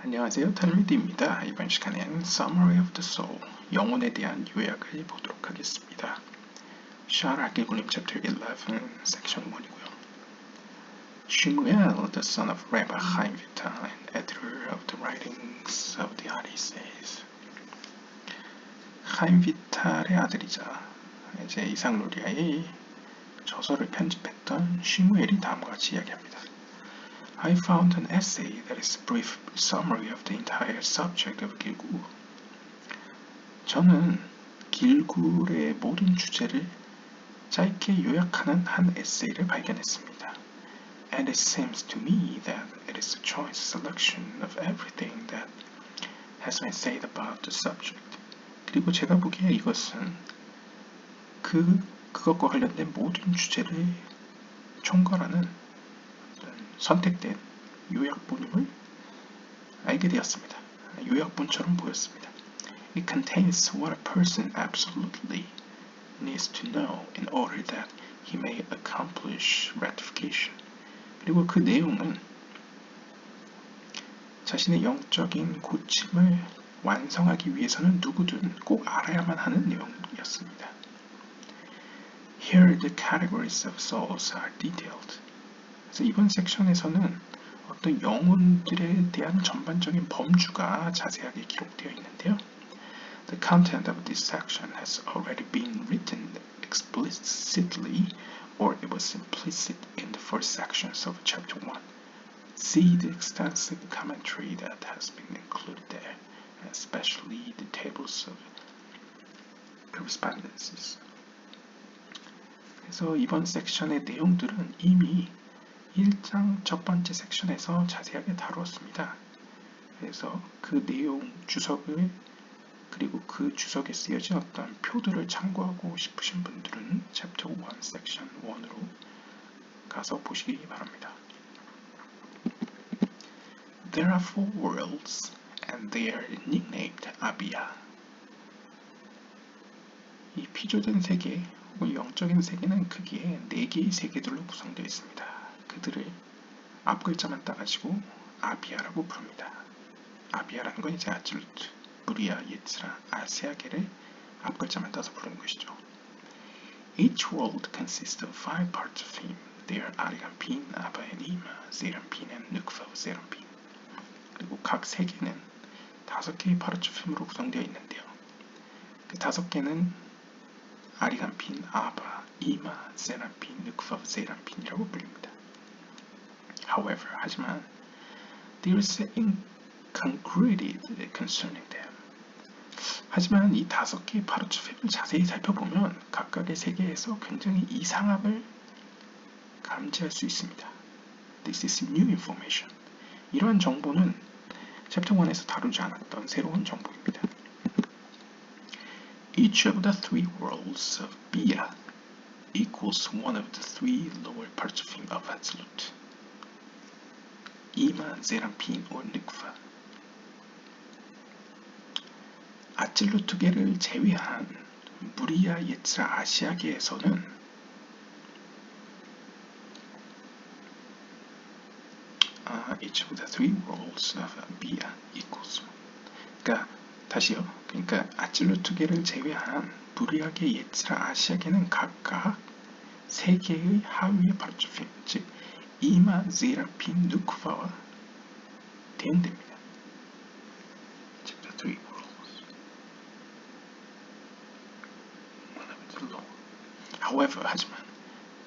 안녕하세요. 탈미디입니다. 이번 시간엔 Summary of the Soul, 영혼에 대한 요약을 보도록 하겠습니다. 샤라 길굴림 챕터 11, 섹션 1이고요. Shmuel, the son of Rabbi Chaim Vital and editor of the writings of the Arises. 하임 비탈의 아들이자 이제 이상로리아의 저서를 편집했던 슈무엘이 다음과 같이 이야기합니다. I found an essay that is a brief summary of the entire subject of 길구. 저는 길굴의 모든 주제를 짧게 요약하는 한 에세이를 발견했습니다. And it seems to me that it is a choice selection of everything that has been said about the subject. 그리고 제가 보기에 이것은 그 그것과 관련된 모든 주제를 총괄하는 선택된 요약본임을 알게 되었습니다. 요약본처럼 보였습니다. It contains what a person absolutely needs to know in order that he may accomplish rectification. 그리고 그 내용은 자신의 영적인 고침을 완성하기 위해서는 누구든 꼭 알아야만 하는 내용이었습니다. Here the categories of souls are detailed. 그래서 이번 섹션에서는 어떤 영혼들에 대한 전반적인 범주가 자세하게 기록되어 있는데요. The content of this section has already been written explicitly or it was implicit in the first sections of chapter 1. See the extensive commentary that has been included there, especially the tables of correspondences. 그래서 이번 섹션의 내용들은 이미 1장 첫 번째 섹션에서 자세하게 다루었습니다. 그래서 그 내용 주석을 그리고 그 주석에 쓰여진 어떤 표들을 참고하고 싶으신 분들은 챕터 1 섹션 1으로 가서 보시기 바랍니다. There are four worlds and they are nicknamed Abia. 이 피조된 세계 영적인 세계는 크게 네 개의 세계들로 구성되어 있습니다. 그들을 앞 글자만 따가지고 아비아라고 부릅니다. 아비아라는 건 이제 아질루트, 무리아, 예츠라, 아세아계를 앞 글자만 따서 부르는 것이죠. Each world consists of five parts of him. They are 아리간핀, 아바 앤 이마, 세람핀 앤 누크파, 세람핀. 그리고 각 세계는 다섯 개의 파르츠핌으로 구성되어 있는데요. 그 다섯 개는 아리간핀, 아바, 이마, 세람핀, 누크파, 세람핀이라고 불립니다. However, 하지만 there is incongruity concerning them. 하지만 이 다섯 개의 파르츠팩을 자세히 살펴보면 각각의 세계에서 굉장히 이상함을 감지할 수 있습니다. This is new information. 이러한 정보는 챕터 1에서 다루지 않았던 새로운 정보입니다. Each of the three worlds of Bia equals one of the three lower parts of Absolute. 이만 세람핀 올리쿠파 아찔루투계를 제외한 무리아 예츠라 아시아계에서는 each of the three worlds of Bia equals 그러니까 다시요. 그러니까 아찔루투계를 제외한 무리아계 예츠라 아시아계는 각각 세 개의 하위의 파르초핀 즉 이마 제라핀 누크바와 대응됩니다. Chapter 3 rules. One of the law. However, 하지만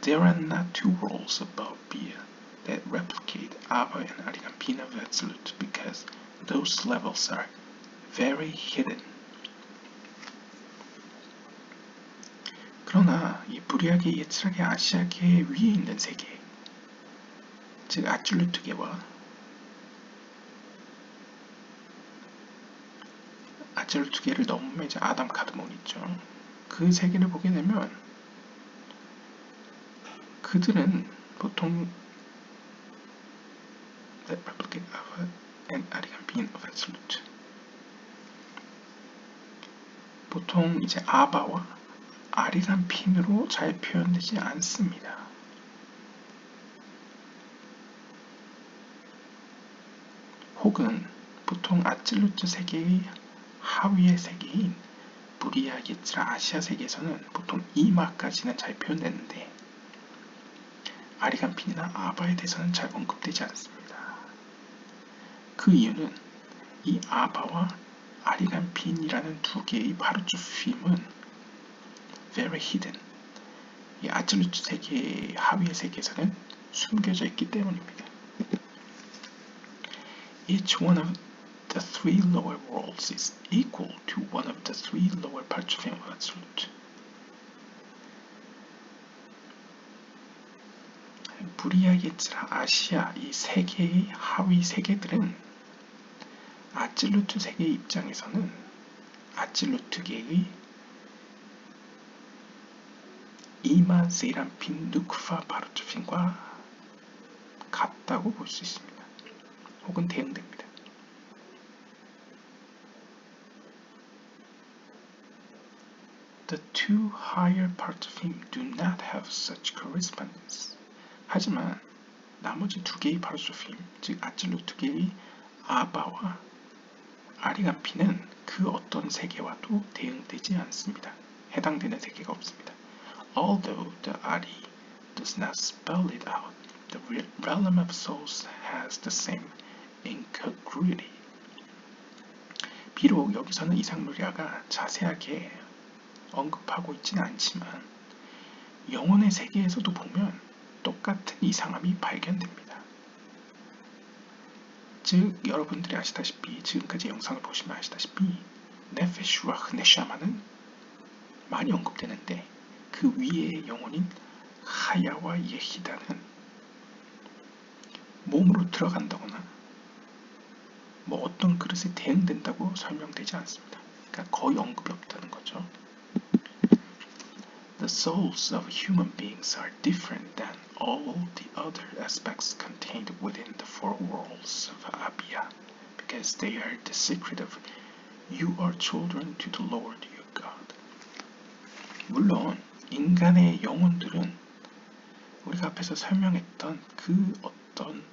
there are not two rules about beer that replicate Abba and Arigampina of Absolute because those levels are very hidden. 그러나 이 불리하게 예측하게 아시아계 위에 있는 세계 즉 아줄루트계와 아줄루트계를 넘으면 이제 아담 카드몬 있죠. 그 세계를 보게 되면 그들은 보통 the replicate of an Arigan being of absolute 보통 이제 아바와 아리란 핀으로 잘 표현되지 않습니다. 혹은 보통 아찔루트 세계의 하위의 세계인 부리아, 예츠라, 아시아 세계에서는 보통 이마까지는 잘 표현되는데 아리간핀이나 아바에 대해서는 잘 언급되지 않습니다. 그 이유는 이 아바와 아리간핀이라는 두 개의 바르주 핌은 very hidden 이 아틀루트 세계의 하위의 세계에서는 숨겨져 있기 때문입니다. Each one of the three lower worlds is equal to one of the three lower parts of absolute. 부리아, 예츠라, 아시아 이 세 개의 하위 세계들은 아찔루트 세계의 입장에서는 아찔루트계의 이만 세이란핀 누크파 바르투핀과 같다고 볼 수 있습니다. 혹은 대응됩니다. The two higher parts of him do not have such correspondence. 하지만 나머지 두 개의 파르소핌, 즉 아찔루트 계의 아바와 아리간피는 그 어떤 세계와도 대응되지 않습니다. 해당되는 세계가 없습니다. Although the Ari does not spell it out, the realm of souls has the same incongruity. 비록 여기서는 이상누리아가 자세하게 언급하고 있지는 않지만 영혼의 세계에서도 보면 똑같은 이상함이 발견됩니다. 즉 여러분들이 아시다시피 지금까지 영상을 보시면 아시다시피 네페슈와 흐네샤마는 많이 언급되는데 그 위의 영혼인 하야와 예히다는 몸으로 들어간다거나 뭐 어떤 그릇에 대응된다고 설명되지 않습니다. 그러니까 거의 언급이 없다는 거죠. The souls of human beings are different than all the other aspects contained within the four worlds of Abia, because they are the secret of you are children to the Lord your God. 물론 인간의 영혼들은 우리가 앞에서 설명했던 그 어떤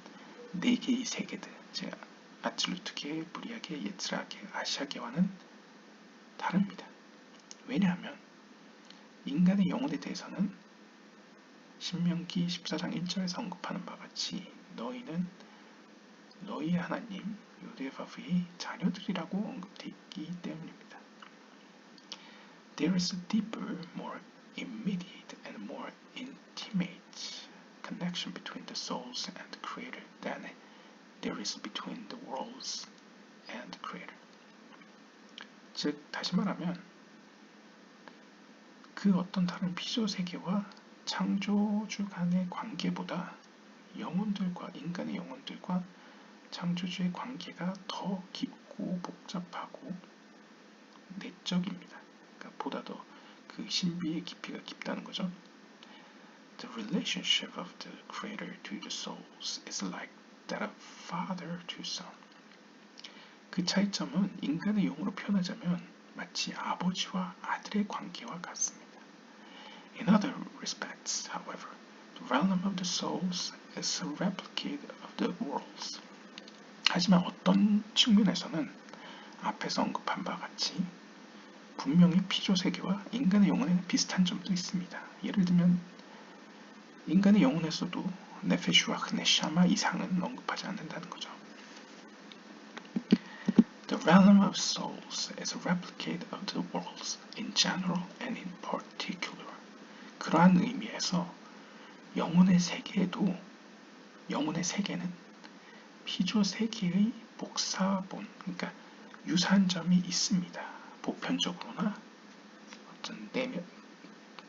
네 개의 세계들, 즉 아틀루트계, 브리아계, 예츠라계, 아시아계와는 다릅니다. 왜냐하면 인간의 영혼에 대해서는 신명기 14장 1절에서 언급하는 바와 같이 너희는 너희의 하나님 요데바브의 자녀들이라고 언급되어 있기 때문입니다. There is a deeper, more immediate and more intimate connection between the souls and the Creator than there is between the worlds and the Creator. 즉, 다시 말하면 그 어떤 다른 피조 세계와 창조주 간의 관계보다 영혼들과 인간의 영혼들과 창조주의 관계가 더 깊고 복잡하고 내적입니다. 그러니까 보다 더 그 신비의 깊이가 깊다는 거죠. The relationship of the creator to the souls is like that of father to son. 그 차이점은 인간의 용어로 표현하자면 마치 아버지와 아들의 관계와 같습니다. In other respects, however, the realm of the souls is a replicate of the worlds. 하지만 어떤 측면에서는 앞에서 언급한 바와 같이 분명히 피조 세계와 인간의 영혼에는 비슷한 점도 있습니다. 예를 들면 인간의 영혼에서도 네페슈와 흐네샤마 이상은 언급하지 않는다는 거죠. The realm of souls is a replicate of the worlds in general and in particular. 그러한 의미에서 영혼의 세계에도 영혼의 세계는 피조 세계의 복사본, 그러니까 유사한 점이 있습니다. 보편적으로나 어떤 내면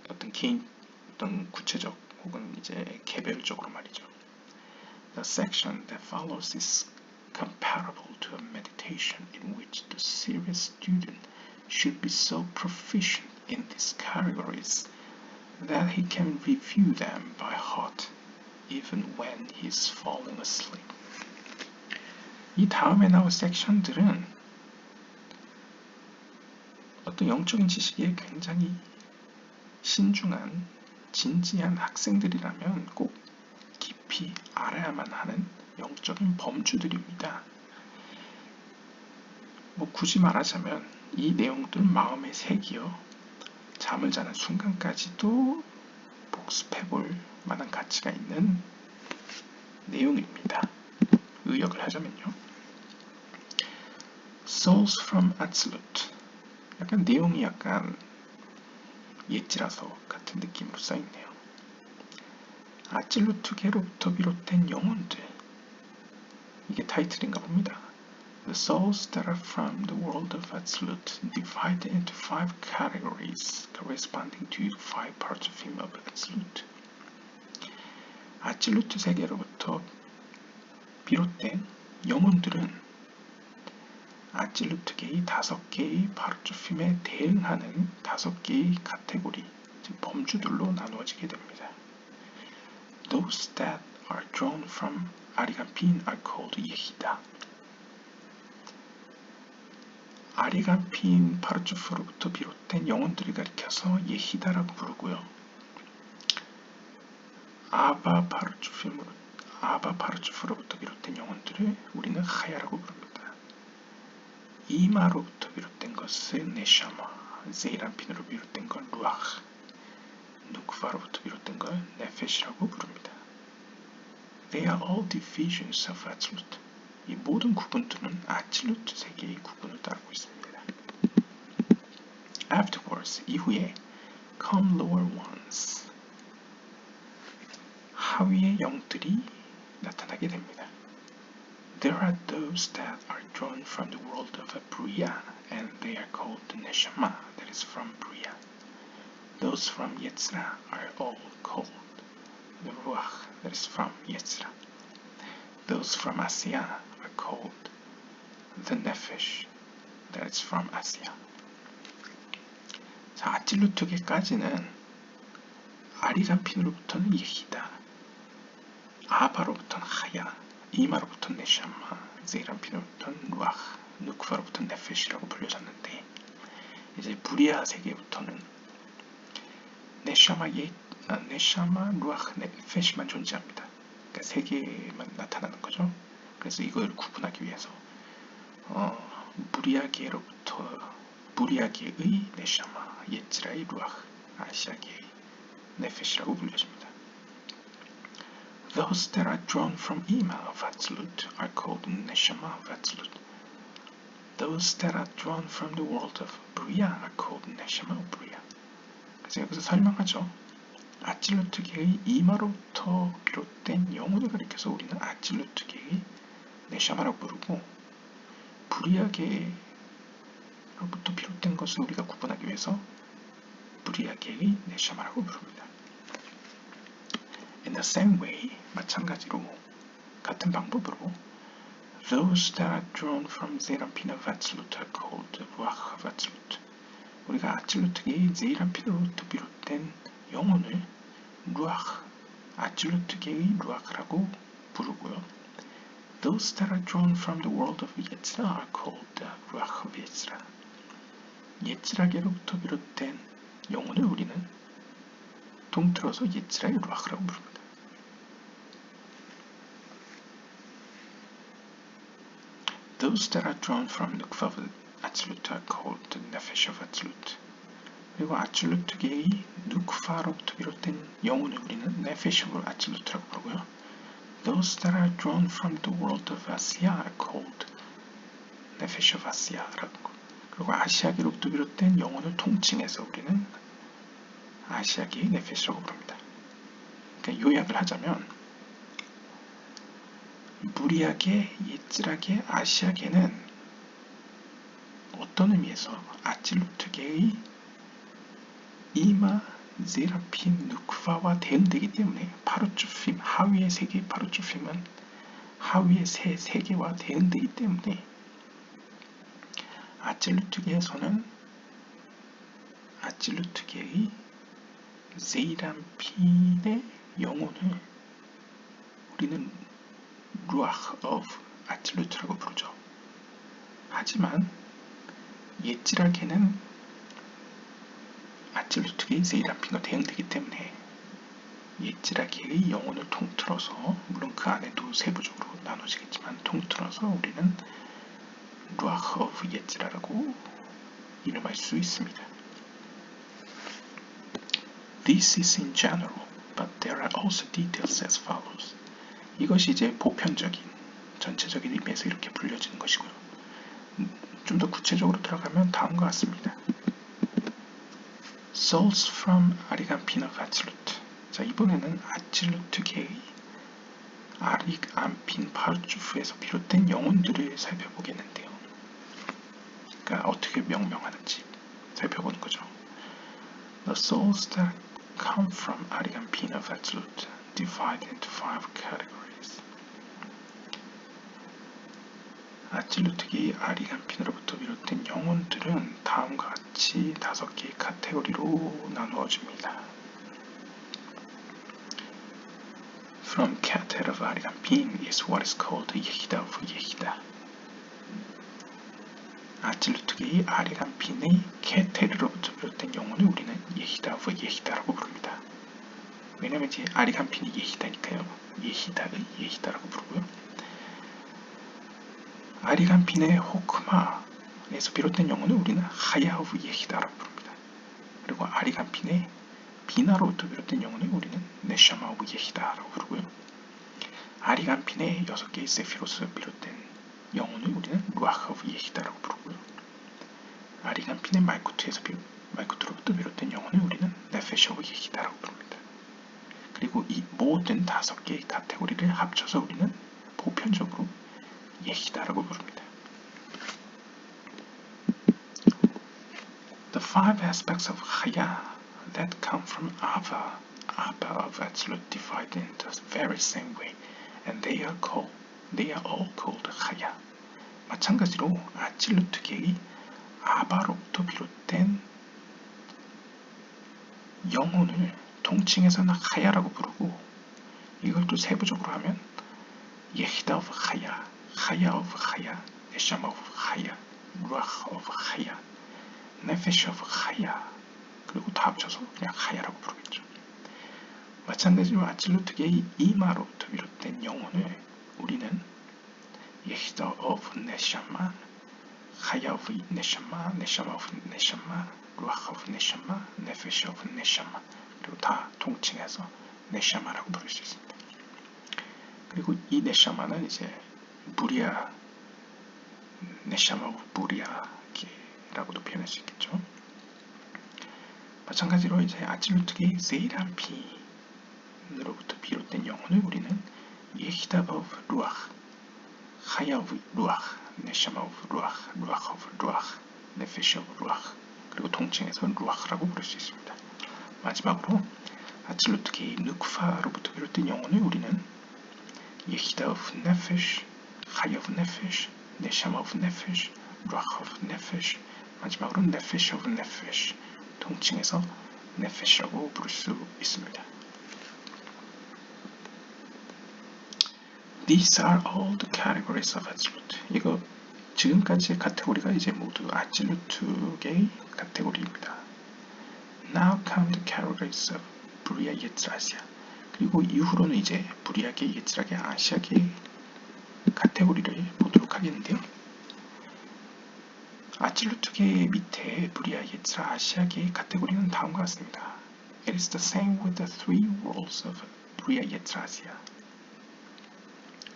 어떤 개인 어떤 구체적 혹은 이제 개별적으로 말이죠. The section that follows is comparable to a meditation in which the serious student should be so proficient in these categories that he can review them by heart even when he is falling asleep. 이 다음에 나올 섹션들은 어떤 영적인 지식에 굉장히 신중한 진지한 학생들이라면 꼭 깊이 알아야만 하는 영적인 범주들입니다. 뭐 굳이 말하자면 이 내용들은 마음의 색이요. 잠을 자는 순간까지도 복습해볼 만한 가치가 있는 내용입니다. 의역을 하자면요. Souls from Absolute 약간 내용이 약간 옛지라서 같은 느낌으로 써있네요. 아찔루트계로부터 비롯된 영혼들 이게 타이틀인가 봅니다. The souls that are from the world of Absolute divided into five categories corresponding to five parts of him of Absolute. 아찔루트 세계로부터 비롯된 영혼들은 아찔루트계의 다섯 개의 파르초핌에 대응하는 다섯 개의 카테고리, 즉 범주들로 나누어지게 됩니다. Those that are drawn from 아리간핀 are called 예히다. 아리간핀 파르츠프로부터 비롯된 영혼들을 가리켜서 예히다라고 부르고요. 아바 파르츠프로부터 비롯된 영혼들을 우리는 하야라고 부릅니다. 이마로부터 비롯된 것은 네샤마, 제이란핀으로 비롯된 건 루아흐, 누크바로부터 비롯된 걸 네페시라고 부릅니다. They are all divisions of absolute. 이 모든 구분들은 아칠루트 세계의 구분을 따르고 있습니다. Afterwards, 이후에 come lower ones. 하위의 영들이 나타나게 됩니다. There are those that are drawn from the world of Bria, and they are called the Neshama, that is from Bria. Those from Yetzra are all called the Ruach, that is from Yetzra. Those from Asiya are called the Nefesh, that is from Asiya. 자, 아찔루트계까지는 아리간핀으로부터는 예히다, 아바로부터는 하야, 이마로부터는 네샤마, 제이란핀으로부터는 루아흐, 누크바로부터는 네페시라고 불려졌는데 이제 부리아 세계부터는 네샤마 예, 아, 네샤마 루아흐 네페시만 존재합니다. 그러니까 세 개만 나타나는 거죠. 그래서 이걸 구분하기 위해서 어, 무리아계로부터 무리아계의 네샤마, 예츠라의 루아흐, 아시아계의 네페시라고 불려집니다. Those that are drawn from Ima of Absolute are called Neshama of Absolute. Those that are drawn from the world of Bria are called Neshama of Bria. 그래서 여기서 설명하죠. 아찔루트계의 이마로부터 비롯된 영혼을 가리켜서 우리는 아찔루트계의 네샤마라고 부르고 브리아계로부터 비롯된 것을 우리가 구분하기 위해서 브리아계의 네샤마라고 부릅니다. In the same way, 마찬가지로 같은 방법으로 Those that are drawn from Zerampin of Absolute are called Ruach of Absolute. 우리가 아찔루트계의 제이란핀으로부터 비롯된 영혼을 루아흐, 아찔루트계의 루아흐라고 부르고요. Those that are drawn from the world of Yetzra are called Ruach of Yetzra. 예츠라계로부터 비롯된 영혼을 우리는 동틀어서 예츠라의 루아흐라고 부릅니다. Those that are drawn from the Kvav Atzilut are called the Nefesh of Atzilut. 그리고 아칠루트계의 누크파로부터 비롯된 영혼을 우리는 네페시브 아칠루트라고 부르고요. Those that are drawn from the world of Asia are called 네페시 of Asia라고. 그리고 아시아계로부터 비롯된 영혼을 통칭해서 우리는 아시아계의 네페시라고 부릅니다. 그러니까 요약을 하자면 무리하게 예질하게 아시아계는 어떤 의미에서? 아칠루트계의 이마, 제라핀, 누크바와 대응되기 때문에 파르추핌, 하위의 세 개의 파르추핌은 하위의 세, 세 개와 대응되기 때문에 아찔루트계에서는 아찔루트계의 제이란핀의 영혼을 우리는 루아흐 of 아찔루트라고 부르죠. 하지만 옛지라계는 아찔루트계의 세이란핀과 대응되기 때문에 옛지라계의 영혼을 통틀어서 물론 그 안에도 세부적으로 나눠지겠지만 통틀어서 우리는 루아흐 오브 예즈라라고 이름할 수 있습니다. This is in general, but there are also details as follows. 이것이 이제 보편적인, 전체적인 의미에서 이렇게 불려지는 것이고요. 좀 더 구체적으로 들어가면 다음과 같습니다. Souls from of Absolute. 자, 이번에는 아칠루트계의 아리간핀 파르주프에서 비롯된 영혼들을 살펴보겠는데요. 그러니까 어떻게 명명하는지 살펴보는 거죠. The souls that come from of Absolute divide into five categories. 아칠루트계의 아리간핀으로부터 비롯된 영혼들은 다음과 같이 다섯 개의 카테고리로 나누어집니다. From Keter of 아리간핀 is what is called 예히다 of 예히다. 아칠루트계의 아리간핀의 케테르로부터 비롯된 영혼을 우리는 예히다 of 예히다라고 부릅니다. 왜냐면 이제 아리간핀이 예히다니까요. 예히다의 예히다라고 부르고요. 아리간핀의 호크마에서 비롯된 영혼을 우리는 하야우브 예히다라고 부릅니다. 그리고 아리간핀의 비나로부터 비롯된 영혼을 우리는 네샤마우브 예히다라고 부르고요. 아리간핀의 여섯 개의 세피로스 비롯된 영혼을 우리는 루아하우브 예히다라고 부르고요. 아리간핀의 말쿠트에서 비, 말쿠트로부터 비롯된 영혼을 우리는 네페샤우브 예히다라고 부릅니다. 그리고 이 모든 다섯 개의 카테고리를 합쳐서 우리는 보편적으로 예시다라고 부릅니다. The five aspects of Haya that come from Ava, Abba of Absolute divide into the very same way, and they are called, they are all called Haya. 마찬가지로 아칠루트계의 아바로부터 비롯된 영혼을 통칭해서는 하야라고 부르고 이걸 또 세부적으로 하면 예히다 오브 하야 Chaya of Chaya, Neshama of Chaya, Ruach of Chaya, Nefesh of Chaya 그리고 다 합쳐서 그냥 하야라고 부르겠죠. 마찬가지로 아칠루트계의 이마로부터 비롯된 영혼을 우리는 예히다 of 네샤마, 하야 of 네샤마, 네샤마 of 네샤마, 루ach of 네샤마, 네페시 of 네샤마 그리고 다 통칭해서 네샤마라고 부를 수 있습니다. 그리고 이 네샤마는 이제 무리아 네샤마고 무리아라고도 표현할 수 있겠죠. 마찬가지로 이제 아침루트의 세이란피으로부터 비롯된 영혼을 우리는 예히다 오브 루ach, 하야 오브 루ach, 네샤마 오브 루ach, 네페시 오브 루ach 그리고 동칭해서 루ach라고 부를 수 있습니다. 마지막으로 아칠루트계의 누크파로부터 비롯된 영혼을 우리는 예히다 오브 네페시 하이오브 네피쉬, 네샤마오브 네피쉬, 라하오브 네피쉬, 마지막으로 네피쉬 오브 네피쉬 통칭해서 네피쉬라고 부를 수 있습니다. These are all the categories of absolute. 이거 지금까지의 카테고리가 이제 모두 absolute의 카테고리입니다. Now come the categories of 브리아 예트라시아. 그리고 이후로는 이제 브리아계, 예트라계, 아시아계 카테고리를 보도록 하겠는데요. 아칠루트계 밑에 브리아 예츠라 아시아계의 카테고리는 다음과 같습니다. It is the same with the three worlds of Bria Yetrasia.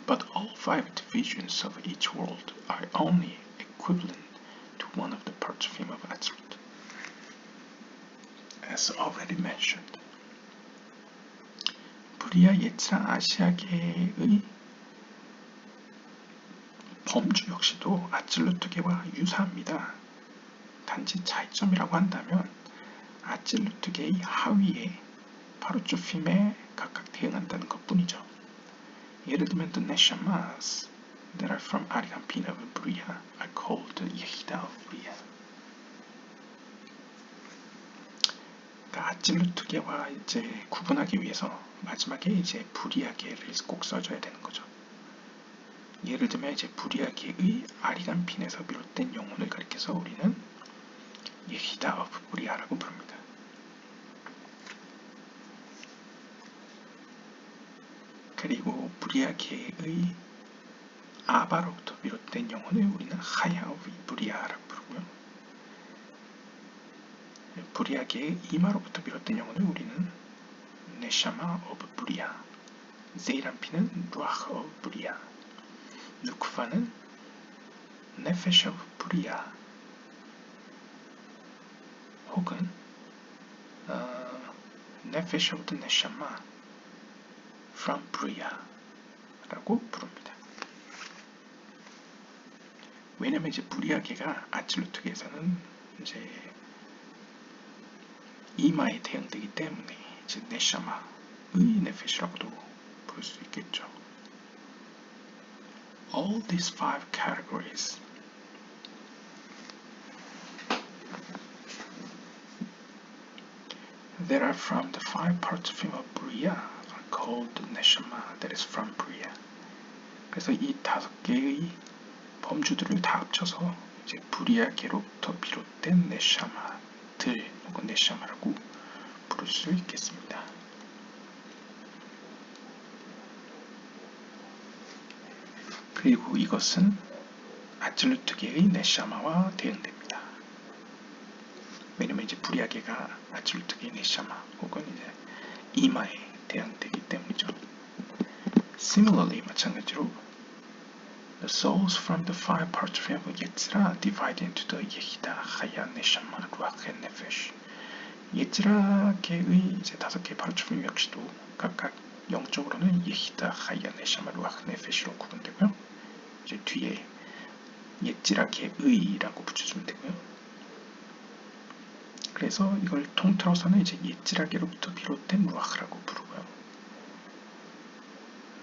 But all five divisions of each world are only equivalent to one of the parts of him of Absolute. As already mentioned, 브리아 예츠라 아시아계의 범주 역시도 아칠루트계와 유사합니다. 단지 차이점이라고 한다면 아칠루트계의 하위에 파르초핌에 각각 대응한다는 것뿐이죠. 예를 들면 the neshamas that are from Argampina of Bria are called Yehida of Bria. 그러니까 아칠루트계와 이제 구분하기 위해서 마지막에 이제 부리아계를 꼭 써줘야 되는 거죠. 예를 들면 이제 부리아기의 아리간핀에서 비롯된 영혼을 가리켜서 우리는 예히다 오브 부리아라고 부릅니다. 그리고 부리아계의 아바로부터 비롯된 영혼을 우리는 하야 오브 브리아라고 부르고요. 브리아계의 이마로부터 비롯된 영혼을 우리는 네샤마 오브 브리아, 제이란피는 루아흐 오브 브리아, 누크바는 네페시 오브 브리아, 혹은 어, 네페시 오브 네샤마 from 브리아라고 부릅니다. 왜냐면 이제 브리아계가 아칠루트계에서는 이제 이마에 대응되기 때문에 이제 네샤마의 네페시라고도 부를 수 있겠죠. All these five categories that are from the five parts of Bria are called neshama that is from Bria. 그래서 이 다섯 개의 범주들을 다 합쳐서 이제 브리아계로부터 비롯된 네샤마들 혹은 네샤마라고 부를 수 있겠습니다. 그리고 이것은 아틀루트계의 네샤마와 대응됩니다. 왜냐면 이제 브리아계가 아틀루트계의 네샤마 혹은 이제 이마에 대응되기 때문이죠. Similarly, 마찬가지로 The souls from the five parts of Yetzirah divide into the Yehida, Chaya, Neshama, Ruach, and Nefesh. 예지라계의 이제 다섯 개 파르츠품 역시도 각각 영적으로는 예히다, 하야, 네샤마, 루ach, 네페시로 구분되고요. 이제 뒤에 예지라계의라고 붙여주면 되고요. 그래서 이걸 통틀어서는 이제 예지라계로부터 비롯된 루ach라고 부르고요.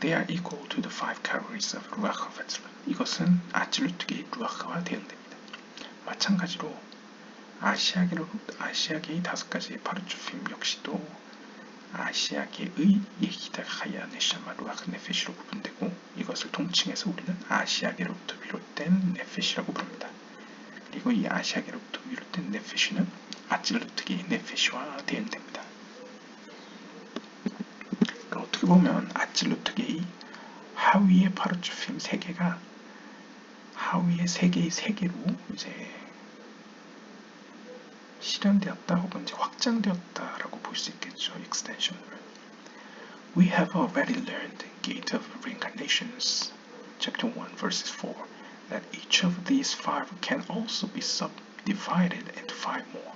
They are equal to the five categories of 루ach of Etzra. 이것은 아찔루트계의 루ach와 대응됩니다. 마찬가지로 아시아계로 아시아계의 다섯 가지의 파르추핌 역시도 아시아계의 예히다 하야 네샤마 루아크 네페시로 구분되고 이것을 통칭해서 우리는 아시아계로부터 비롯된 네페시라고 부릅니다. 그리고 이 아시아계로부터 비롯된 네페시는 아찔루트계의 네페시와 대응됩니다. 어떻게 보면 아찔루트계의 하위의 파르추핌 세 개가 하위의 세 개의 세 개로 이제 실현되었다 혹은 이제 확장되었다라고 볼 수 있겠죠. extension을. We have already learned Gate of Reincarnations, chapter 1, verses 4, that each of these five can also be subdivided into five more.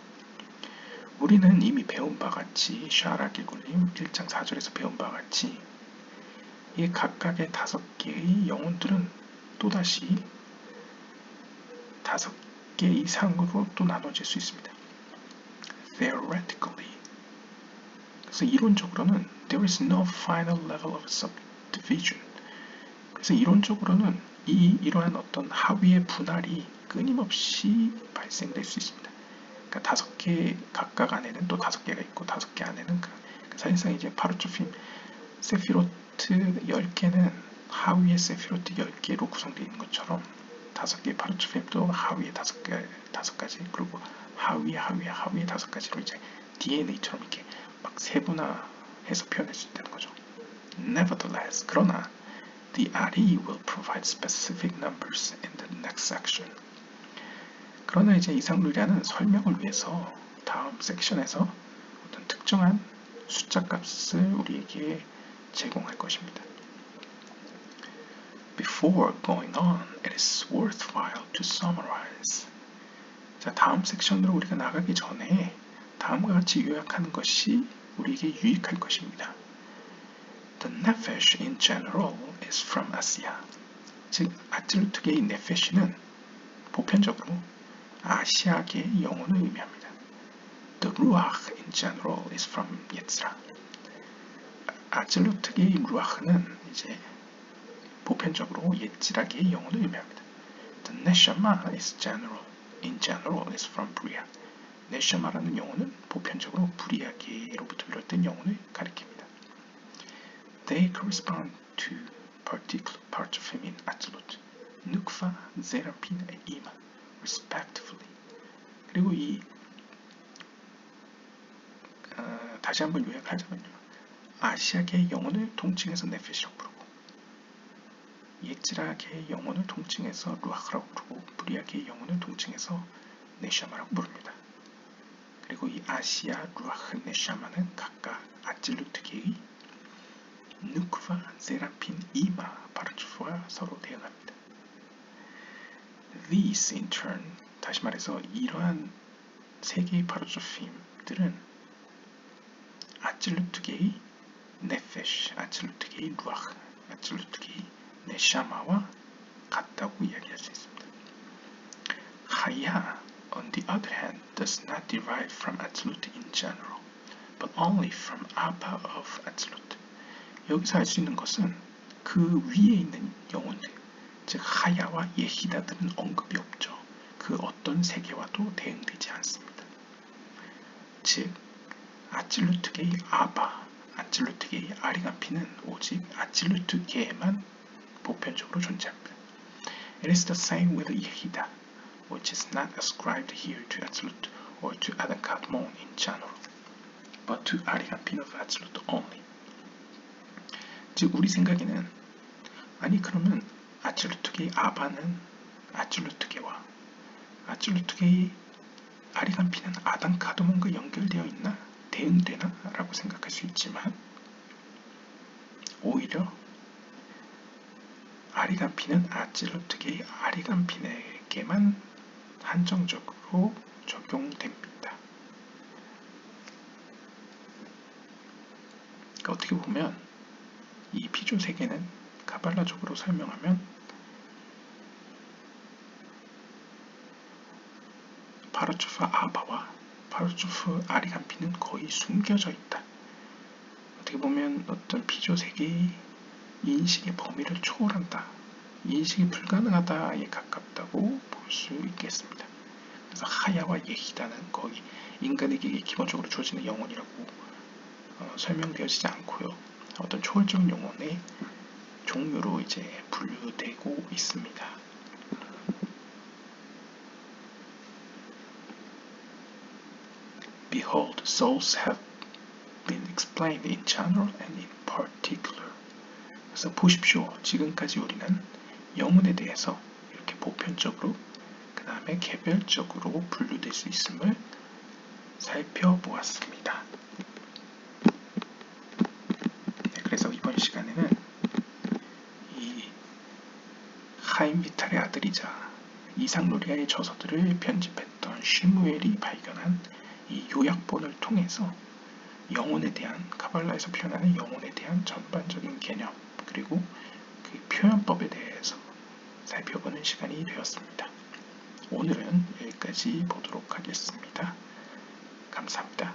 우리는 이미 배운 바 같이 샤라기굴림 1장 4절에서 배운 바 같이 이 각각의 다섯 개의 영혼들은 또다시 다섯 개 이상으로 또 나눠질 수 있습니다. theoretically. 그래서 이론적으로는 there is no final level of subdivision. 그래서 이론적으로는 이 이러한 어떤 하위의 분할이 끊임없이 발생될 수 있습니다. 그러니까 다섯 개 각각 안에는 또 다섯 개가 있고 다섯 개 안에는 그, 그 사실상 이제 파르초핌 세피로트 10개는 하위의 세피로트 10개로 구성되어 있는 것처럼 다섯 개 파르초핌도 하위에 다섯 개 다섯 가지 그리고 하위, 하위, 하위 다섯 가지로 이제 DNA처럼 이렇게 막 세분화해서 표현할 수 있다는 거죠. Nevertheless, 그러나 the RE will provide specific numbers in the next section. 그러나 이제 이상루리아는 설명을 위해서 다음 섹션에서 어떤 특정한 숫자 값을 우리에게 제공할 것입니다. Before going on, it is worthwhile to summarize 자, 다음 섹션으로 우리가 나가기 전에 다음과 같이 요약하는 것이 우리에게 유익할 것입니다. The nefesh in general is from Asia. 즉, 아틀루트계의 네페시는 보편적으로 아시아계의 영혼을 의미합니다. The ruach in general is from 예츠라. 아틀루트계의 루아흐는 이제 보편적으로 예지라계의 영혼을 의미합니다. The neshama is general. in general is from Bria. 네샤마라는 영어는 보편적으로 브리아계로부터 비롯된 영혼을 가리킵니다. They correspond to particular parts of him in Atlut, Nukva, Zerapin, and Ima, respectively. 그리고 이 어, 다시 한번 요약하자면요. 아시아계의 영혼을 통칭해서 네페시라고 부르고 예지라계의 영혼을 통칭해서 루아흐라고 부르고 브리아계의 영혼을 통칭해서 네샤마라고 부릅니다. 그리고 이 아시아, 루아흐, 네샤마는 각각 아찔루트계의 누크와 세라핀, 이마, 바르츠프와 서로 대응합니다. These in turn, 다시 말해서 이러한 세 개의 바르츠프임들은 아찔루트계의 네페쉬, 아찔루트계의 루아흐, 아찔루트계의 네샤마와 같다고 이야기할 수 있습니다. 하야, on the other hand, does not derive from Atzilut in general, but only from Abba of Atzilut. 여기서 알 수 있는 것은 그 위에 있는 영혼들, 즉 하야와 예히다들은 언급이 없죠. 그 어떤 세계와도 대응되지 않습니다. 즉 아찔루트계의 아바, 아찔루트계의 아리간피는 오직 아찔루트계에만 보편적으로 존재합니다. It is the same with 예히다, which is not ascribed here to Atzilut or to Adam Kadmon in general, but to of Atzilut only. 즉 우리 생각에는 아니 그러면 아찔루트계의 아바는 아찔루트계와 아찔루트계의 아리간피는 아단 카도몬과 연결되어 있나 대응되나 라고 생각할 수 있지만 오히려 아리간피는 아찔루트계의 아리간핀에게만 한정적으로 적용됩니다. 그러니까 어떻게 보면 이 피조 세계는 카발라적으로 설명하면 파르츠프 아바와 파르츠프 아리간피는 거의 숨겨져 있다. 어떻게 보면 어떤 피조 세계의 인식의 범위를 초월한다. 인식이 불가능하다에 가깝다고 볼 수 있겠습니다. 그래서 하야와 예히다는 거의 인간에게 기본적으로 주어지는 영혼이라고 어, 설명되어지지 않고요. 어떤 초월적 용어의 종류로 이제 분류되고 있습니다. Behold, souls have been explained in general and in particular. 그래서 보십시오. 지금까지 우리는 영혼에 대해서 이렇게 보편적으로 그 다음에 개별적으로 분류될 수 있음을 살펴보았습니다. 그래서 이번 시간에는 이 하임 비탈의 아들이자 이상로리아의 저서들을 편집했던 쉬무엘이 발견한 이 요약본을 통해서 영혼에 대한 카발라에서 표현하는 영혼에 대한 전반적인 개념 그리고 그 표현법에 대해서 살펴보는 시간이 되었습니다. 오늘은 여기까지 보도록 하겠습니다. 감사합니다.